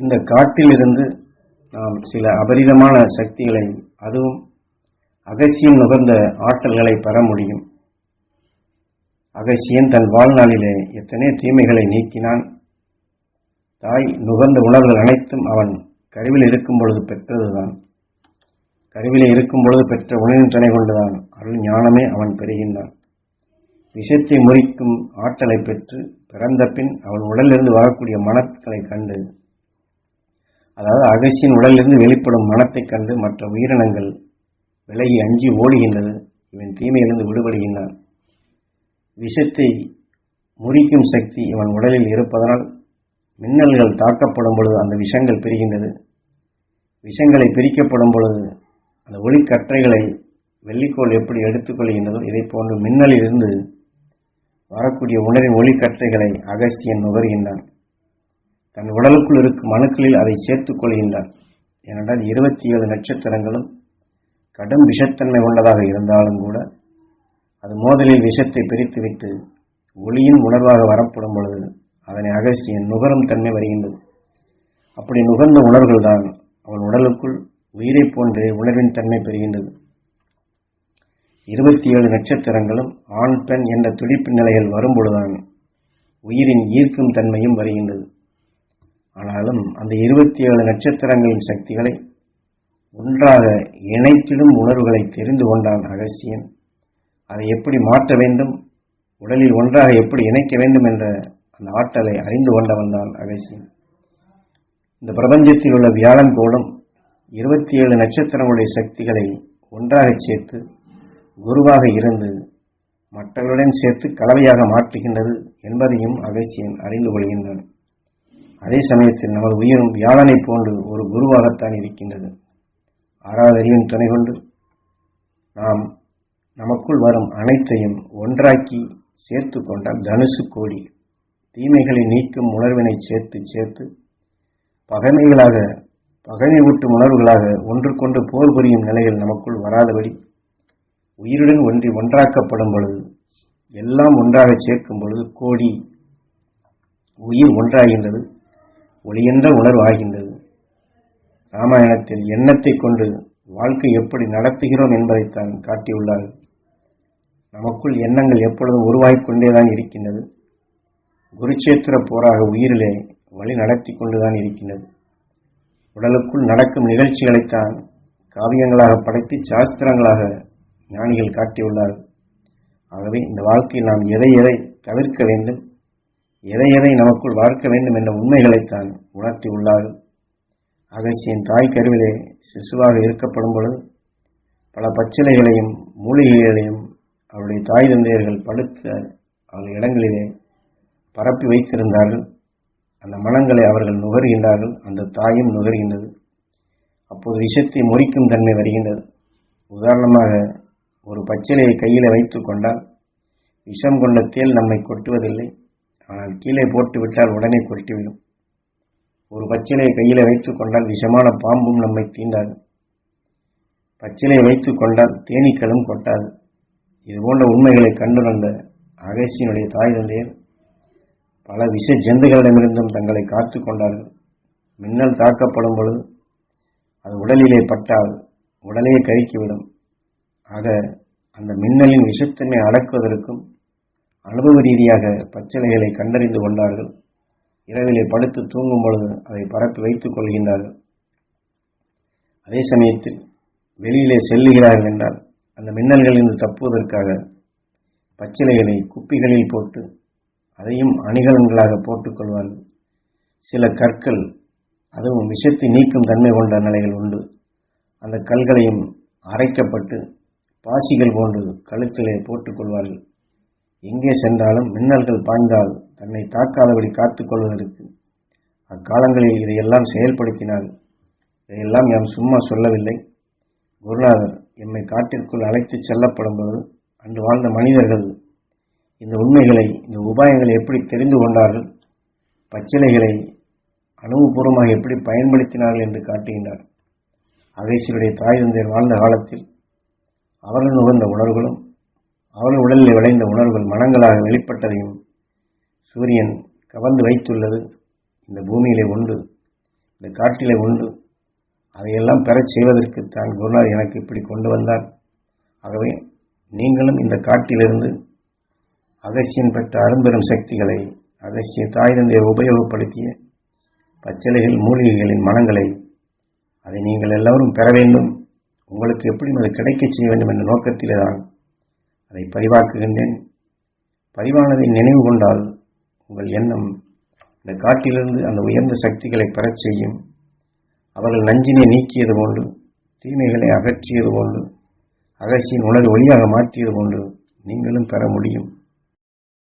இந்த காட்டிலிருந்து நாம் சில அபரிதமான சக்திகளை அதுவும் அகசியம் நுகர்ந்த ஆற்றல்களை பெற முடியும். அகசியன் தன் வாழ்நாளிலே எத்தனை தீமைகளை நீக்கினான். தாய் நுகர்ந்த உணர்வுகள் அனைத்தும் அவன் கருவில் இருக்கும் பொழுது பெற்றதுதான். கருவிலே இருக்கும் பொழுது பெற்ற உணவின் துணை கொண்டுதான் அருள் ஞானமே அவன் பெறுகின்றான். விஷத்தை முறிக்கும் ஆற்றலை பெற்று பிறந்த பின் அவன் உடலிலிருந்து வரக்கூடிய மனக்களை கண்டு அதாவது அகசியின் உடலிலிருந்து வெளிப்படும் மனத்தைக் கண்டு மற்ற உயிரினங்கள் விலகி அஞ்சி ஓடுகின்றது. இவன் தீமையிலிருந்து விடுபடுகின்றான். விஷத்தை முறிக்கும் சக்தி இவன் உடலில் இருப்பதனால் மின்னல்கள் தாக்கப்படும் பொழுது அந்த விஷங்கள் பிரிகின்றது. விஷங்களை பிரிக்கப்படும் பொழுது அந்த ஒளிக்கற்றைகளை வெள்ளிக்கோள் எப்படி எடுத்துக்கொள்கின்றதோ இதை போன்று மின்னலிலிருந்து வரக்கூடிய உணரின் ஒளிக்கற்றைகளை அகஸ்தியன் நுகர்கின்றான். தன் உடலுக்குள் இருக்கும் அணுக்களில் அதை சேர்த்துக் கொள்கின்றான் ஏனென்றால் இருபத்தி ஏழு நட்சத்திரங்களும் கடும் விஷத்தன்மை கொண்டதாக இருந்தாலும் கூட அது மோதலில் விஷத்தை பிரித்துவிட்டு ஒளியின் உணர்வாக வரப்படும் பொழுது அதனை அகஸ்தியன் நுகரும் தன்மை வருகின்றது. அப்படி நுகர்ந்த உணர்வுகள் தான் அவன் உடலுக்குள் உயிரைப் போன்றே உணர்வின் தன்மை பெறுகின்றது. இருபத்தி ஏழு நட்சத்திரங்களும் ஆண் பெண் என்ற துடிப்பு நிலைகள் வரும்பொழுதுதான் உயிரின் ஈர்க்கும் தன்மையும் வருகின்றது. ஆனாலும் அந்த இருபத்தி ஏழு நட்சத்திரங்களின் சக்திகளை ஒன்றாக இணைத்திடும் உணர்வுகளை தெரிந்து கொண்டான் அகஸ்தியன் அதை எப்படி மாற்ற வேண்டும்? உடலில் ஒன்றாக எப்படி இணைக்க வேண்டும் என்ற அந்த ஆற்றலை அறிந்து கொண்டவன் தான் அகஸ்தியன் இந்த பிரபஞ்சத்தில் உள்ள வியாழன் கோடும் இருபத்தி ஏழு நட்சத்திரங்களுடைய சக்திகளை ஒன்றாக சேர்த்து குருவாக இருந்து மற்றவர்களுடன் சேர்த்து கலவையாக மாற்றுகின்றது என்பதையும் அகசியன் அறிந்து கொள்கின்றான். அதே சமயத்தில் நமது உயிரும் வியாழனை போன்று ஒரு குருவாகத்தான் இருக்கின்றது. ஆறாவது துணை கொண்டு நாம் நமக்குள் வரும் அனைத்தையும் ஒன்றாக்கி சேர்த்து கொண்டால் தனுசு கோடி தீமைகளை நீக்கும் உணர்வினை சேர்த்து சேர்த்து பகைமைகளாக பகைமை ஊட்டும் உணர்வுகளாக ஒன்று கொண்டு போர் புரியும் நிலைகள் நமக்குள் வராதபடி உயிருடன் ஒன்றி ஒன்றாக்கப்படும் பொழுது எல்லாம் ஒன்றாக சேர்க்கும் பொழுது கோடி உயிர் ஒன்றாகின்றது. ஒளியென்ற உணர்வு ஆகின்றது ராமாயணத்தில் எண்ணத்தை கொண்டு வாழ்க்கை எப்படி நடத்துகிறோம் என்பதைத்தான் காட்டியுள்ளார். நமக்குள் எண்ணங்கள் எப்பொழுதும் உருவாகிக்கொண்டேதான் இருக்கின்றது. குருச்சேத்திர போராக உயிரிலே வழி நடத்தி கொண்டுதான் இருக்கின்றது. உடலுக்குள் நடக்கும் நிகழ்ச்சிகளைத்தான் காவியங்களாக படைத்து சாஸ்திரங்களாக ஞானிகள் காட்டியுள்ளார் ஆகவே இந்த வாழ்க்கையில் நாம் எதை எதை தவிர்க்க வேண்டும்? எதை எதை நமக்குள் வாழ்க்க வேண்டும் என்ற உண்மைகளைத்தான் உணர்த்தியுள்ளார்கள் அகசியின் தாய் கருவிலே சிசுவாக இருக்கப்படும் பொழுது பல பச்சிலைகளையும் மூலிகைகளையும் அவருடைய தாய் தந்தையர்கள் படுத்த அவர்கள் இடங்களிலே பரப்பி வைத்திருந்தார்கள். அந்த மனங்களை அவர்கள் நுகர்கின்றார்கள். அந்த தாயும் நுகர்கின்றது. அப்போது விஷத்தை முறிக்கும் தன்மை வருகின்றது. உதாரணமாக ஒரு பச்சிலையை கையில் வைத்து கொண்டால் விஷம் கொண்ட தேல் நம்மை கொட்டுவதில்லை. ஆனால் கீழே போட்டுவிட்டால் உடனே கொட்டிவிடும். ஒரு பச்சிலையை கையில் வைத்து கொண்டால் விஷமான பாம்பும் நம்மை தீண்டாது. பச்சிலையை வைத்து கொண்டால் தேனீக்களும் கொட்டாது. இது போன்ற உண்மைகளை கண்டுணர்ந்த அகசியனுடைய தாய் தந்தையர் பல விஷ ஜந்துகளிடமிருந்தும் தங்களை காத்து கொண்டார்கள். மின்னல் தாக்கப்படும் பொழுது அது உடலிலே பட்டால் உடலையே கருக்கிவிடும். ஆக அந்த மின்னலின் விஷத்தன்மை அடக்குவதற்கும் அனுபவ ரீதியாக பச்சிலைகளை கண்டறிந்து கொண்டார்கள். இரவிலே படுத்து தூங்கும் பொழுது அதை பரப்பி வைத்துக் கொள்கின்றார்கள். அதே சமயத்தில் வெளியிலே செல்லுகிறார்கள் என்றால் அந்த மின்னல்களிலிருந்து தப்புவதற்காக பச்சிலைகளை குப்பிகளில் போட்டு அதையும் அணிகலன்களாக போட்டுக்கொள்வார்கள் சில கற்கள் அதுவும் விஷத்தை நீக்கும் தன்மை கொண்ட நிலைகள் உண்டு. அந்த கல்களையும் அரைக்கப்பட்டு பாசிகள் போன்று கழுத்திலே போட்டுக்கொள்வார்கள் எங்கே சென்றாலும் மின்னல்கள் பாய்ந்தால் தன்னை தாக்காதபடி காத்துக் கொள்வதற்கு. அக்காலங்களில் இதையெல்லாம் செயல்படுத்தினால் இதையெல்லாம் யாம் சும்மா சொல்லவில்லை. குருநாதர் எம்மை காட்டிற்குள் அழைத்துச் செல்லப்படும் போது அன்று வாழ்ந்த மனிதர்கள் இந்த உண்மைகளை இந்த உபாயங்களை எப்படி தெரிந்து கொண்டார்கள்? பச்சிலைகளை அனுபவபூர்வமாக எப்படி பயன்படுத்தினார்கள் என்று காட்டுகின்றார். அகேசியருடைய தாய் தந்தையர் வாழ்ந்த காலத்தில் அவர்கள் நுகர்ந்த உணர்வுகளும் அவர்கள் உடலில் விளைந்த உணர்வுகள் மனங்களாக வெளிப்பட்டதையும் சூரியன் கவர்ந்து வைத்துள்ளது. இந்த பூமியிலே உண்டு. இந்த காட்டிலே உண்டு. அதையெல்லாம் பெறச் செய்வதற்குத்தான் குருநாத் எனக்கு இப்படி கொண்டு வந்தார். ஆகவே நீங்களும் இந்த காட்டிலிருந்து அகசியன் பெற்ற அரும்பெரும் சக்திகளை அகசிய தாய் தந்தையை உபயோகப்படுத்திய பச்சிலைகள் மூலிகைகளின் மனங்களை அதை நீங்கள் எல்லோரும் பெற வேண்டும். உங்களுக்கு எப்படி அது கிடைக்கச் செய்ய வேண்டும் என்ற நோக்கத்திலே தான் அதை பதிவாக்குகின்றேன். பதிவானதை நினைவு கொண்டால் உங்கள் எண்ணம் இந்த காட்டிலிருந்து அந்த உயர்ந்த சக்திகளை பெறச் செய்யும். அவர்கள் நஞ்சினை நீக்கியது போன்று தீமைகளை அகற்றியது போன்று அகசியின் உணர்வு ஒளியாக மாற்றியது போன்று நீங்களும் பெற முடியும்.